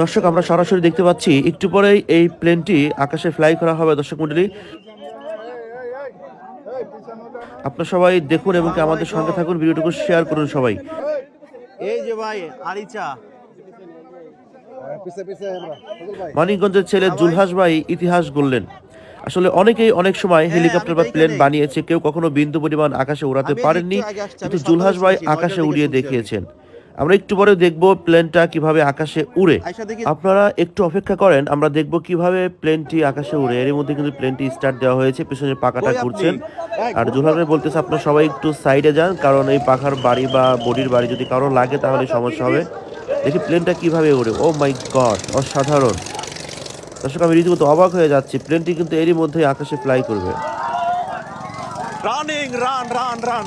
দর্শক আমরা সরাসরি দেখতে পাচ্ছি একটু পরেই এই প্লেনটি আকাশে ফ্লাই করা হবে। দর্শক মন্ডলী আপনারা সবাই দেখুন এবং আমাদের সঙ্গে থাকুন ভিডিওটুকু শেয়ার করুন সবাই। এই যে ভাই আরিচা। মানিকগঞ্জের ছেলে জুলহাস ভাই ইতিহাস গড়লেন। আসলে অনেকেই অনেক সময় হেলিকপ্টার বা প্লেন বানিয়েছে কেউ কখনো বিন্দু পরিমাণ আকাশে উড়াতে পারেননি কিন্তু জুলহাস ভাই আকাশে উড়িয়ে দেখিয়েছেন। আমরা একটু পরে দেখব প্লেনটা কীভাবে আকাশে উড়ে। আপনারা একটু অপেক্ষা করেন আমরা দেখব কীভাবে প্লেনটি আকাশে উড়ে। এর মধ্যে কিন্তু প্লেনটি স্টার্ট দেওয়া হয়েছে পিছনে আপনি? ঘুরছেন। আর জুলহাস ভাই বলতেছে আপনারা সবাই একটু সাইডে যান কারণ এই পাখার বাড়ি বা বডির বাড়ি যদি কারও লাগে তাহলে সমস্যা হবে। দেখি প্লেনটা কীভাবে উড়ে। ও মাই গড অসাধারণ। দর্শক আমি রীতিমতো অবাক হয়ে যাচ্ছি। প্লেনটি কিন্তু এরই মধ্যে আকাশে ফ্লাই করবে। Running run run run